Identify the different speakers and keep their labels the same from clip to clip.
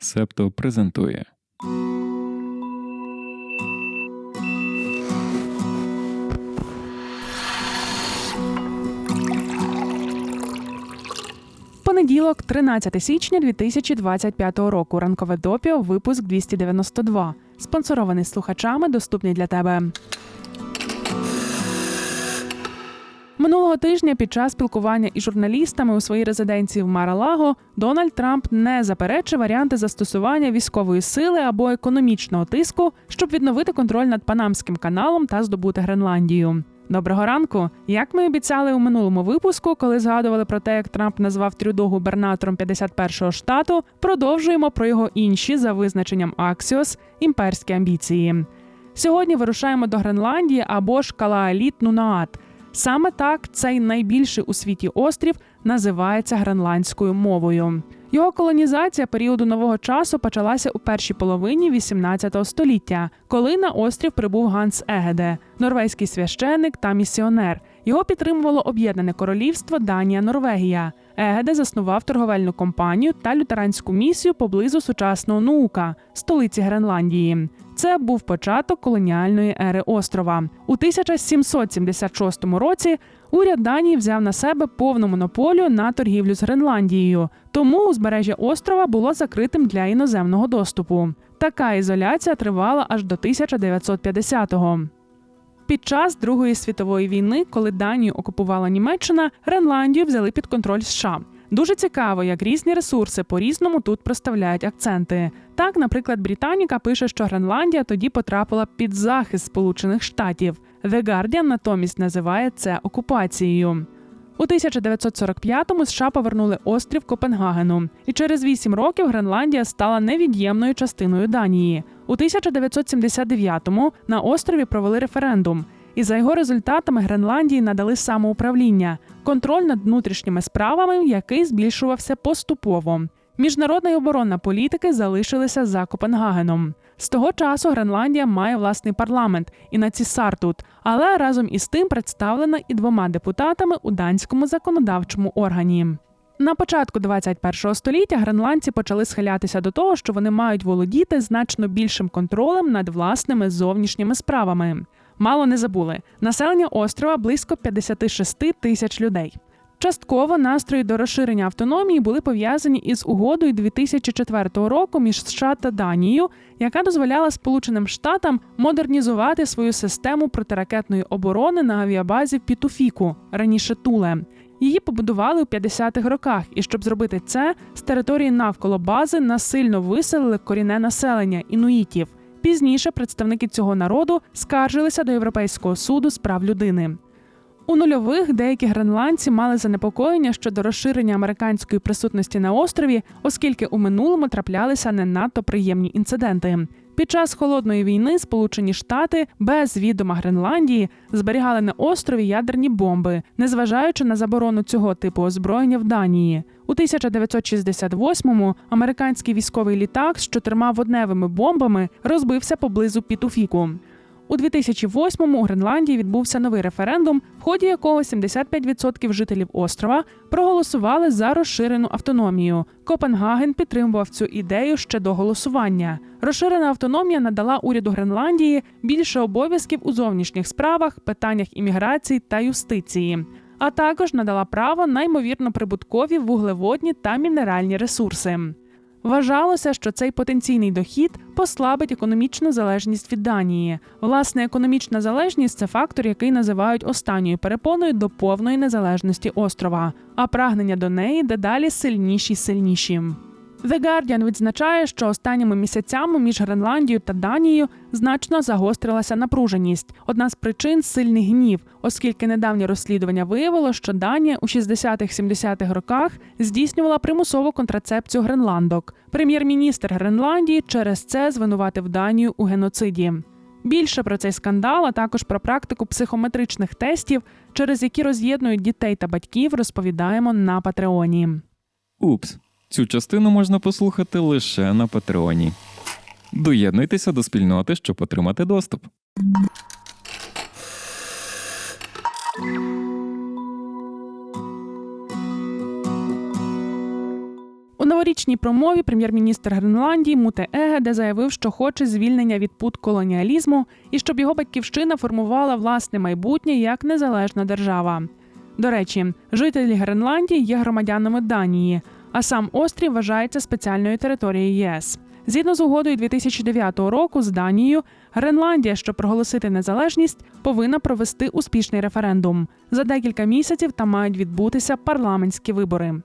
Speaker 1: Септо презентує.
Speaker 2: Понеділок, 13 січня 2025 року. Ранкове допіо, випуск 292. Спонсорований слухачами, доступний для тебе. Минулого тижня під час спілкування із журналістами у своїй резиденції в Маралаго Дональд Трамп не заперечив варіанти застосування військової сили або економічного тиску, щоб відновити контроль над Панамським каналом та здобути Гренландію. Доброго ранку! Як ми обіцяли у минулому випуску, коли згадували про те, як Трамп назвав Трюдо губернатором 51-го штату, продовжуємо про його інші за визначенням Аксіос імперські амбіції. Сьогодні вирушаємо до Гренландії або ж Калааліт Нунаат. Саме так цей найбільший у світі острів називається гренландською мовою. Його колонізація періоду нового часу почалася у першій половині 18 століття, коли на острів прибув Ганс Егеде, норвезький священник та місіонер. Його підтримувало об'єднане королівство Данія Норвегія. Егеде заснував торговельну компанію та лютеранську місію поблизу сучасного Нуука, столиці Гренландії. Це був початок колоніальної ери острова. У 1776 році уряд Данії взяв на себе повну монополію на торгівлю з Гренландією, тому узбережжя острова було закритим для іноземного доступу. Така ізоляція тривала аж до 1950-го. Під час Другої світової війни, коли Данію окупувала Німеччина, Гренландію взяли під контроль США. Дуже цікаво, як різні ресурси по-різному тут проставляють акценти. Так, наприклад, Британіка пише, що Гренландія тоді потрапила під захист Сполучених Штатів. The Guardian натомість називає це окупацією. У 1945-му США повернули острів Копенгагену, і через вісім років Гренландія стала невід'ємною частиною Данії. У 1979-му на острові провели референдум, і за його результатами Гренландії надали самоуправління, контроль над внутрішніми справами, який збільшувався поступово. Міжнародна і оборонна політики залишилися за Копенгагеном. З того часу Гренландія має власний парламент і націсар тут, але разом із тим представлена і двома депутатами у данському законодавчому органі. На початку 21 століття гренландці почали схилятися до того, що вони мають володіти значно більшим контролем над власними зовнішніми справами. Мало не забули населення острова близько 56 тисяч людей. Частково настрої до розширення автономії були пов'язані із угодою 2004 року між США та Данією, яка дозволяла Сполученим Штатам модернізувати свою систему протиракетної оборони на авіабазі Пітуфіку, раніше Туле. Її побудували у 50-х роках, і щоб зробити це, з території навколо бази насильно виселили корінне населення інуїтів. Пізніше представники цього народу скаржилися до Європейського суду з прав людини. У нульових деякі гренландці мали занепокоєння щодо розширення американської присутності на острові, оскільки у минулому траплялися не надто приємні інциденти. Під час холодної війни Сполучені Штати без відома Гренландії зберігали на острові ядерні бомби, незважаючи на заборону цього типу озброєння в Данії. У 1968-му американський військовий літак з чотирма водневими бомбами розбився поблизу Пітуфіку. У 2008-му у Гренландії відбувся новий референдум, в ході якого 75% жителів острова проголосували за розширену автономію. Копенгаген підтримував цю ідею ще до голосування. Розширена автономія надала уряду Гренландії більше обов'язків у зовнішніх справах, питаннях імміграції та юстиції. А також надала право на ймовірно прибуткові вуглеводні та мінеральні ресурси. Вважалося, що цей потенційний дохід послабить економічну залежність від Данії. Власне, економічна залежність це фактор, який називають останньою перепоною до повної незалежності острова, а прагнення до неї дедалі сильніші й сильніші. The Guardian відзначає, що останніми місяцями між Гренландією та Данією значно загострилася напруженість. Одна з причин сильний гнів, оскільки недавнє розслідування виявило, що Данія у 60-70-х роках здійснювала примусову контрацепцію гренландок. Прем'єр-міністр Гренландії через це звинуватив Данію у геноциді. Більше про цей скандал, а також про практику психометричних тестів, через які роз'єднують дітей та батьків, розповідаємо на Патреоні.
Speaker 1: Упс. Цю частину можна послухати лише на Патреоні. Доєднуйтеся до спільноти, щоб отримати доступ.
Speaker 2: У новорічні урочистій промові прем'єр-міністр Гренландії Муте Егеде заявив, що хоче звільнення від пут колоніалізму і щоб його батьківщина формувала власне майбутнє як незалежна держава. До речі, жителі Гренландії є громадянами Данії, а сам острів вважається спеціальною територією ЄС. Згідно з угодою 2009 року з Данією, Гренландія, щоб проголосити незалежність, повинна провести успішний референдум. За декілька місяців там мають відбутися парламентські вибори.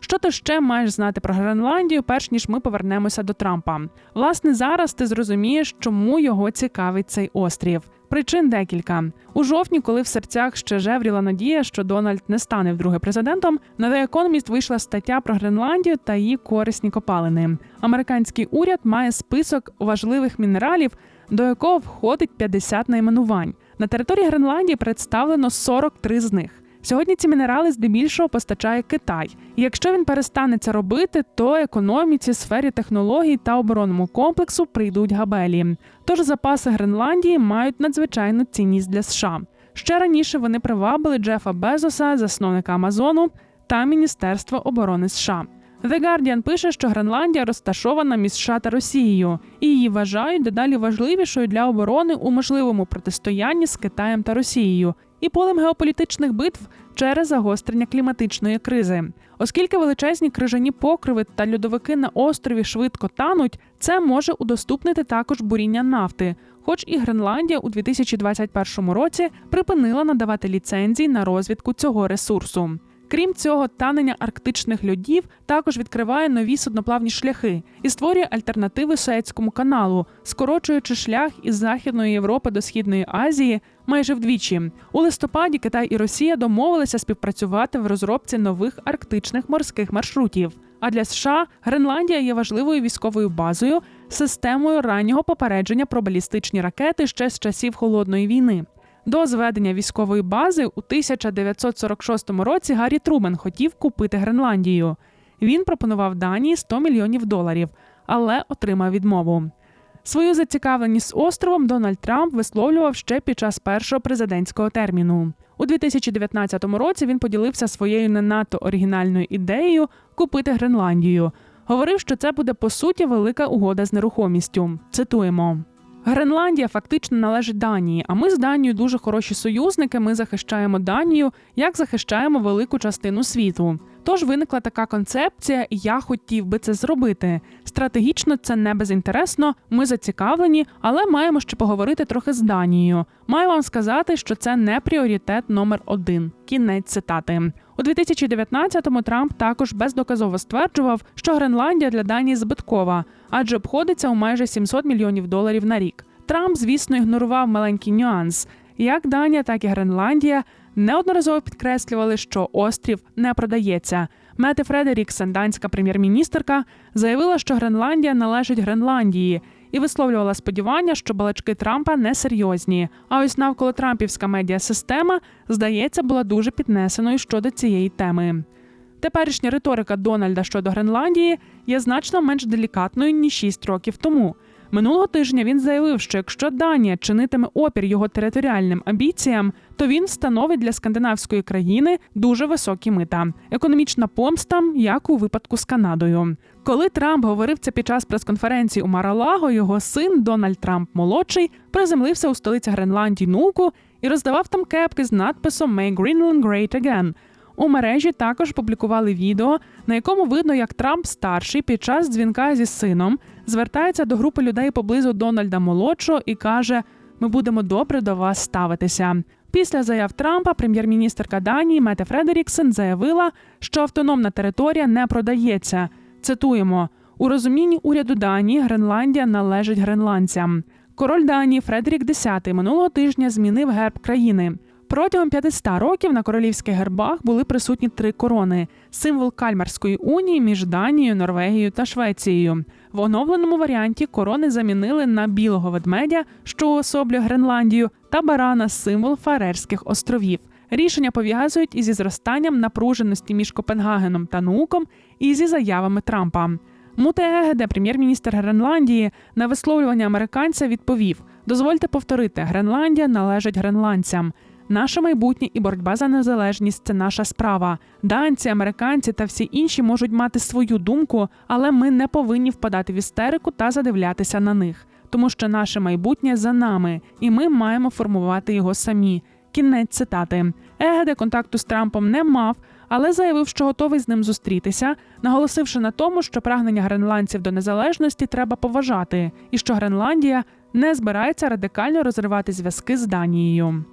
Speaker 2: Що ти ще маєш знати про Гренландію, перш ніж ми повернемося до Трампа? Власне, зараз ти зрозумієш, чому його цікавить цей острів. Причин декілька у жовтні, коли в серцях ще жевріла надія, що Дональд не стане вдруге президентом, на The Economist вийшла стаття про Гренландію та її корисні копалини. Американський уряд має список важливих мінералів, до якого входить 50 найменувань. На території Гренландії представлено 43 з них. Сьогодні ці мінерали здебільшого постачає Китай. І якщо він перестане це робити, то економіці, сфері технологій та оборонному комплексу прийдуть габелі. Тож запаси Гренландії мають надзвичайну цінність для США. Ще раніше вони привабили Джефа Безоса, засновника Амазону та Міністерства оборони США. The Guardian пише, що Гренландія розташована між США та Росією, і її вважають дедалі важливішою для оборони у можливому протистоянні з Китаєм та Росією і полем геополітичних битв через загострення кліматичної кризи. Оскільки величезні крижані покриви та льодовики на острові швидко тануть, це може удоступнити також буріння нафти. Хоч і Гренландія у 2021 році припинила надавати ліцензії на розвідку цього ресурсу. Крім цього, танення арктичних льодів також відкриває нові судноплавні шляхи і створює альтернативи Суецькому каналу, скорочуючи шлях із Західної Європи до Східної Азії майже вдвічі. У листопаді Китай і Росія домовилися співпрацювати в розробці нових арктичних морських маршрутів. А для США Гренландія є важливою військовою базою, системою раннього попередження про балістичні ракети ще з часів холодної війни. До зведення військової бази у 1946 році Гаррі Трумен хотів купити Гренландію. Він пропонував Данії 100 мільйонів доларів, але отримав відмову. Свою зацікавленість островом Дональд Трамп висловлював ще під час першого президентського терміну. У 2019 році він поділився своєю не надто оригінальною ідеєю купити Гренландію. Говорив, що це буде по суті велика угода з нерухомістю. Цитуємо. Гренландія фактично належить Данії, а ми з Данією дуже хороші союзники. Ми захищаємо Данію, як захищаємо велику частину світу. Тож виникла така концепція, і я хотів би це зробити. Стратегічно це не безінтересно. Ми зацікавлені, але маємо ще поговорити трохи з Данією. Маю вам сказати, що це не пріоритет номер один. Кінець цитати. У 2019-му Трамп також бездоказово стверджував, що Гренландія для Данії збиткова, адже обходиться у майже 700 мільйонів доларів на рік. Трамп, звісно, ігнорував маленький нюанс. Як Данія, так і Гренландія неодноразово підкреслювали, що острів не продається. Мети Фредеріксен, данська прем'єр-міністерка, заявила, що Гренландія належить Гренландії, і висловлювала сподівання, що балачки Трампа несерйозні. А ось навколо Трампівська медіасистема, здається, була дуже піднесеною щодо цієї теми. Теперішня риторика Дональда щодо Гренландії є значно менш делікатною ніж 6 років тому. Минулого тижня він заявив, що якщо Данія чинитиме опір його територіальним амбіціям, то він встановить для скандинавської країни дуже високі мита. Економічна помста, як у випадку з Канадою. Коли Трамп говорив це під час прес-конференції у Маралаго, його син Дональд Трамп молодший приземлився у столиці Гренландії Нуку і роздавав там кепки з надписом «Make Greenland Great Again». У мережі також публікували відео, на якому видно, як Трамп старший під час дзвінка зі сином звертається до групи людей поблизу Дональда молодшого і каже: Ми будемо добре до вас ставитися. Після заяв Трампа прем'єр-міністерка Данії Мете Фредеріксен заявила, що автономна територія не продається. Цитуємо у розумінні уряду Данії Гренландія належить гренландцям. Король Данії Фредерік X минулого тижня змінив герб країни. Протягом 500 років на королівських гербах були присутні три корони: символ Кальмарської унії між Данією, Норвегією та Швецією. В оновленому варіанті корони замінили на білого ведмедя, що уособлює Гренландію, та барана символ Фарерських островів. Рішення пов'язують із зростанням напруженості між Копенгагеном та Нуком і зі заявами Трампа. Муте Егеде, прем'єр-міністр Гренландії, на висловлювання американця відповів: дозвольте повторити, Гренландія належить гренландцям. Наше майбутнє і боротьба за незалежність це наша справа. Данці, американці та всі інші можуть мати свою думку, але ми не повинні впадати в істерику та задивлятися на них, тому що наше майбутнє за нами, і ми маємо формувати його самі. Кінець цитати. Егеде контакту з Трампом не мав, але заявив, що готовий з ним зустрітися, наголосивши на тому, що прагнення гренландців до незалежності треба поважати, і що Гренландія не збирається радикально розривати зв'язки з Данією.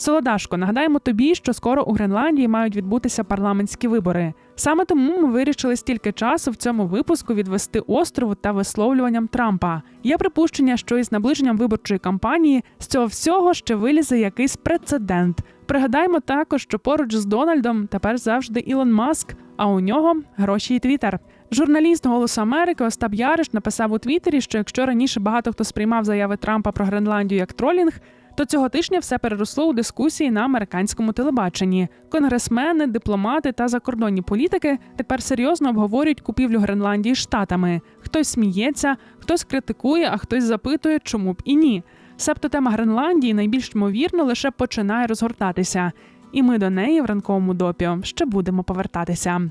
Speaker 2: Солодашко, нагадаємо тобі, що скоро у Гренландії мають відбутися парламентські вибори. Саме тому ми вирішили стільки часу в цьому випуску відвести острову та висловлюванням Трампа. Є припущення, що із наближенням виборчої кампанії з цього всього ще вилізе якийсь прецедент. Пригадаємо також, що поруч з Дональдом тепер завжди Ілон Маск, а у нього гроші і Твіттер. Журналіст Голосу Америки Остап Яриш написав у Твіттері, що якщо раніше багато хто сприймав заяви Трампа про Гренландію як тролінг, то цього тижня все переросло у дискусії на американському телебаченні. Конгресмени, дипломати та закордонні політики тепер серйозно обговорюють купівлю Гренландії штатами. Хтось сміється, хтось критикує, а хтось запитує, чому б і ні. Себто тема Гренландії найбільш ймовірно лише починає розгортатися, і ми до неї в ранковому допі ще будемо повертатися.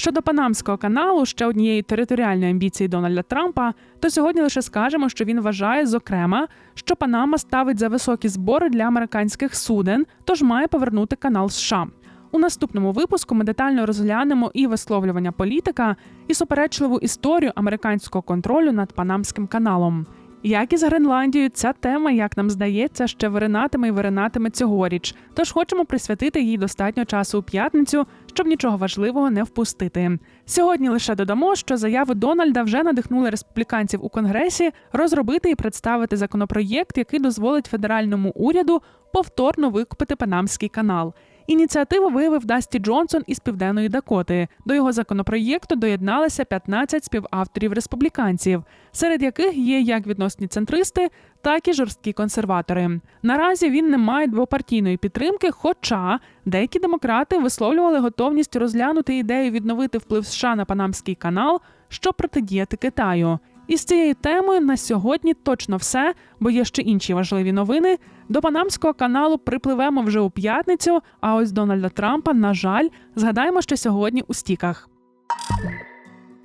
Speaker 2: Щодо Панамського каналу, ще однієї територіальної амбіції Дональда Трампа, то сьогодні лише скажемо, що він вважає, зокрема, що Панама ставить за високі збори для американських суден, тож має повернути канал США. У наступному випуску ми детально розглянемо і висловлювання політика, і суперечливу історію американського контролю над Панамським каналом. Як і з Гренландією, ця тема, як нам здається, ще виринатиме і виринатиме цьогоріч. Тож хочемо присвятити їй достатньо часу у п'ятницю, щоб нічого важливого не впустити. Сьогодні лише додамо, що заяви Дональда вже надихнули республіканців у конгресі розробити і представити законопроєкт, який дозволить федеральному уряду повторно викупити Панамський канал. Ініціативу виявив Дасті Джонсон із Південної Дакоти. До його законопроєкту доєдналися 15 співавторів республіканців, серед яких є як відносні центристи, так і жорсткі консерватори. Наразі він не має двопартійної підтримки, хоча деякі демократи висловлювали готовність розглянути ідею відновити вплив США на Панамський канал, щоб протидіяти Китаю. І з цією темою на сьогодні точно все, бо є ще інші важливі новини. До Панамського каналу припливемо вже у п'ятницю. А ось Дональда Трампа, на жаль, згадаємо, що сьогодні у стіках.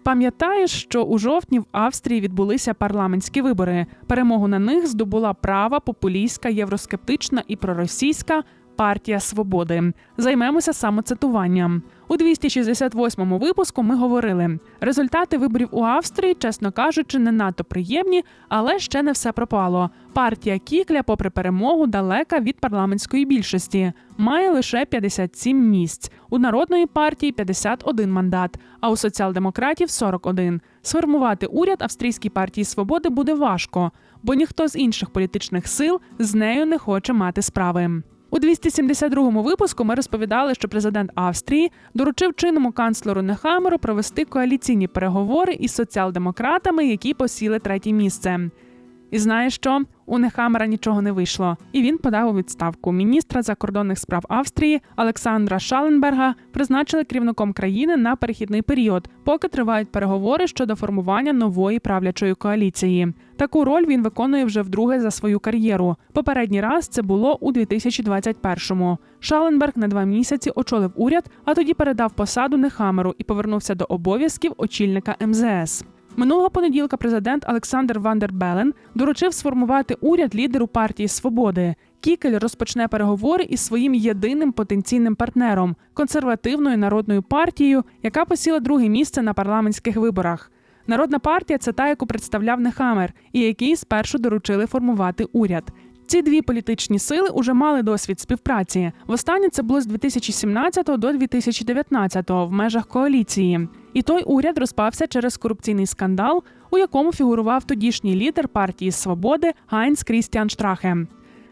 Speaker 2: Пам'ятаєш, що у жовтні в Австрії відбулися парламентські вибори. Перемогу на них здобула права, популістська, євроскептична і проросійська партія свободи. Займемося самоцитуванням. У 268-му випуску ми говорили: результати виборів у Австрії, чесно кажучи, не надто приємні, але ще не все пропало. Партія Кікля, попри перемогу, далека від парламентської більшості, має лише 57 місць. У народної партії 51 мандат, а у соціал-демократів 41. Сформувати уряд австрійській партії свободи буде важко, бо ніхто з інших політичних сил з нею не хоче мати справи. У 272-му випуску ми розповідали, що президент Австрії доручив чинному канцлеру Нехамеру провести коаліційні переговори із соціал-демократами, які посіли третє місце. І знаєш що? У Нехамера нічого не вийшло, і він подав у відставку. Міністра закордонних справ Австрії Олександра Шаленберга призначили керівником країни на перехідний період, поки тривають переговори щодо формування нової правлячої коаліції. Таку роль він виконує вже вдруге за свою кар'єру. Попередній раз це було у 2021-му. Шаленберг на два місяці очолив уряд, а тоді передав посаду Нехамеру і повернувся до обов'язків очільника МЗС. Минулого понеділка президент Олександр Вандер Белен доручив сформувати уряд лідеру партії Свободи. Кікель розпочне переговори із своїм єдиним потенційним партнером консервативною народною партією, яка посіла друге місце на парламентських виборах. Народна партія це та, яку представляв Нехамер, і якій спершу доручили формувати уряд. Ці дві політичні сили уже мали досвід співпраці. Востаннє це було з 2017 до 2019 в межах коаліції. І той уряд розпався через корупційний скандал, у якому фігурував тодішній лідер партії Свободи Гайнц Крістіан Штрахе.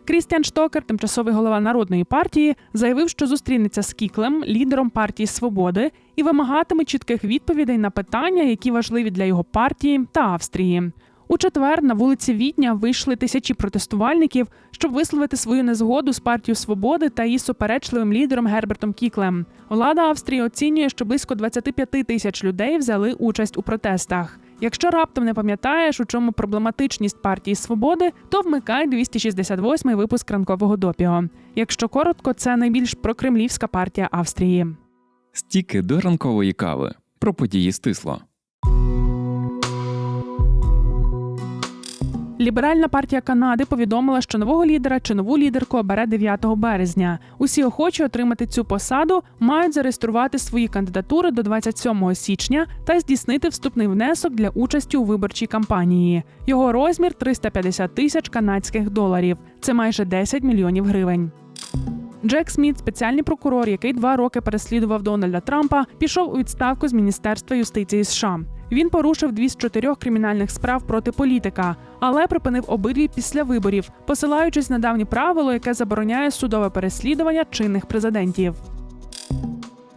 Speaker 2: Крістіан Штокер, тимчасовий голова народної партії, заявив, що зустрінеться з Кіклем, лідером партії Свободи, і вимагатиме чітких відповідей на питання, які важливі для його партії та Австрії. У четвер на вулиці Відня вийшли тисячі протестувальників, щоб висловити свою незгоду з партією свободи та її суперечливим лідером Гербертом Кіклем. Влада Австрії оцінює, що близько 25 тисяч людей взяли участь у протестах. Якщо раптом не пам'ятаєш, у чому проблематичність партії свободи, то вмикай 268-й випуск ранкового допіо. Якщо коротко, це найбільш прокремлівська партія Австрії.
Speaker 1: Стіки до ранкової кави. Про події стисло.
Speaker 2: Ліберальна партія Канади повідомила, що нового лідера чи нову лідерку обере 9 березня. Усі охочі отримати цю посаду мають зареєструвати свої кандидатури до 27 січня та здійснити вступний внесок для участі у виборчій кампанії. Його розмір 350 тисяч канадських доларів. Це майже 10 мільйонів гривень. Джек Сміт, спеціальний прокурор, який два роки переслідував Дональда Трампа, пішов у відставку з Міністерства юстиції США. Він порушив дві з чотирьох кримінальних справ проти політика, але припинив обидві після виборів, посилаючись на давнє правило, яке забороняє судове переслідування чинних президентів.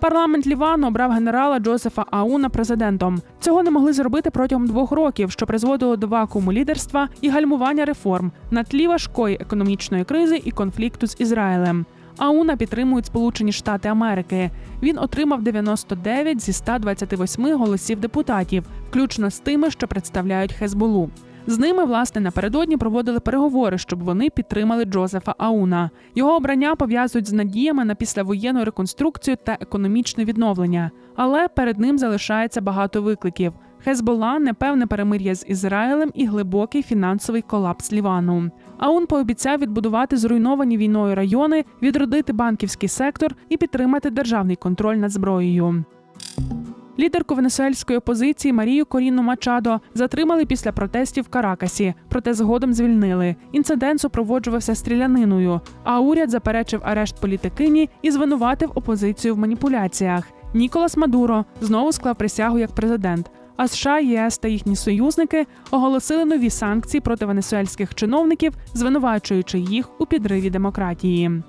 Speaker 2: Парламент Лівану обрав генерала Джозефа Ауна президентом. Цього не могли зробити протягом двох років, що призводило до вакууму лідерства і гальмування реформ на тлі важкої економічної кризи і конфлікту з Ізраїлем. Ауна підтримують Сполучені Штати Америки. Він отримав 99 зі 128 голосів депутатів, включно з тими, що представляють Хезболу. З ними, власне, напередодні проводили переговори, щоб вони підтримали Джозефа Ауна. Його обрання пов'язують з надіями на післявоєнну реконструкцію та економічне відновлення. Але перед ним залишається багато викликів: Хезбола, непевне перемир'я з Ізраїлем і глибокий фінансовий колапс Лівану. Аун пообіцяв відбудувати зруйновані війною райони, відродити банківський сектор і підтримати державний контроль над зброєю. Лідерку венесуельської опозиції Марію Коріну Мачадо затримали після протестів в Каракасі, проте згодом звільнили. Інцидент супроводжувався стріляниною, а уряд заперечив арешт політикині і звинуватив опозицію в маніпуляціях. Ніколас Мадуро знову склав присягу як президент. А США, ЄС та їхні союзники оголосили нові санкції проти венесуельських чиновників, звинувачуючи їх у підриві демократії.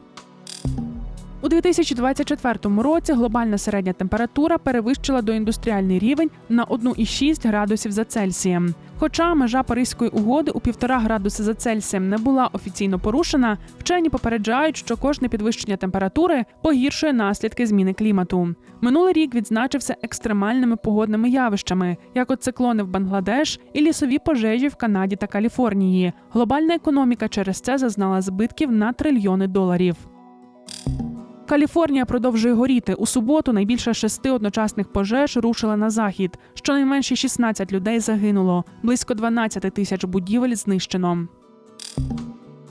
Speaker 2: У 2024 році глобальна середня температура перевищила доіндустріальний рівень на 1,6 градусів за Цельсієм. Хоча межа Паризької угоди у 1,5 градуси за Цельсієм не була офіційно порушена, вчені попереджають, що кожне підвищення температури погіршує наслідки зміни клімату. Минулий рік відзначився екстремальними погодними явищами, як от циклони в Бангладеш і лісові пожежі в Канаді та Каліфорнії. Глобальна економіка через це зазнала збитків на трильйони доларів. Каліфорнія продовжує горіти. У суботу найбільше шести одночасних пожеж рушила на захід. Щонайменше 16 людей загинуло, близько 12 тисяч будівель знищено.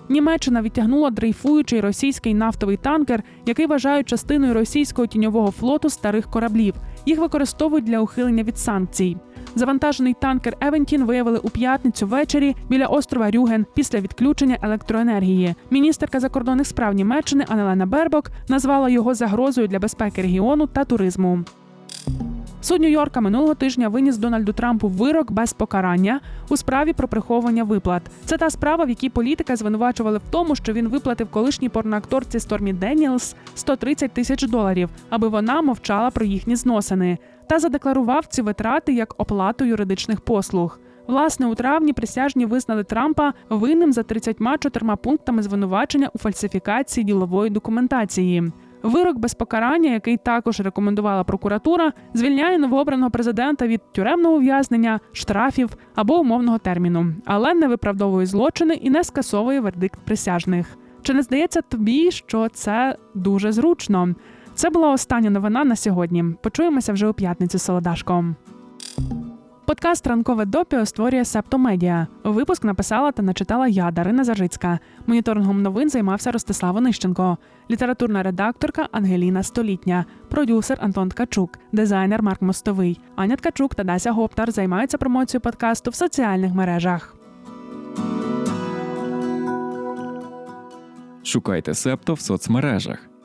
Speaker 2: Німеччина відтягнула дрейфуючий російський нафтовий танкер, який вважають частиною російського тіньового флоту старих кораблів. Їх використовують для ухилення від санкцій. Завантажений танкер Евентін виявили у п'ятницю ввечері біля острова Рюген після відключення електроенергії. Міністерка закордонних справ Німеччини Анелена Бербок назвала його загрозою для безпеки регіону та туризму. Суд Нью-Йорка минулого тижня виніс Дональду Трампу вирок без покарання у справі про приховування виплат. Це та справа, в якій політика звинувачували в тому, що він виплатив колишній порноакторці Стормі Деніелс 130 тисяч доларів, аби вона мовчала про їхні зносини, та задекларував ці витрати як оплату юридичних послуг. Власне, у травні присяжні визнали Трампа винним за 34 пунктами звинувачення у фальсифікації ділової документації. Вирок без покарання, який також рекомендувала прокуратура, звільняє новообраного президента від тюремного ув'язнення, штрафів або умовного терміну, але не виправдовує злочини і не скасовує вердикт присяжних. Чи не здається тобі, що це дуже зручно? Це була остання новина на сьогодні. Почуємося вже у п'ятницю з Солодашком. Подкаст Ранкове допіо створює Септомедіа. Випуск написала та начитала я, Дарина Зажицька. Моніторингом новин займався Ростислав Онищенко, літературна редакторка Ангеліна Столітня, продюсер Антон Ткачук, дизайнер Марк Мостовий. Аня Ткачук та Дася Гоптар займаються промоцією подкасту в соціальних мережах.
Speaker 1: Шукайте Септо в соцмережах,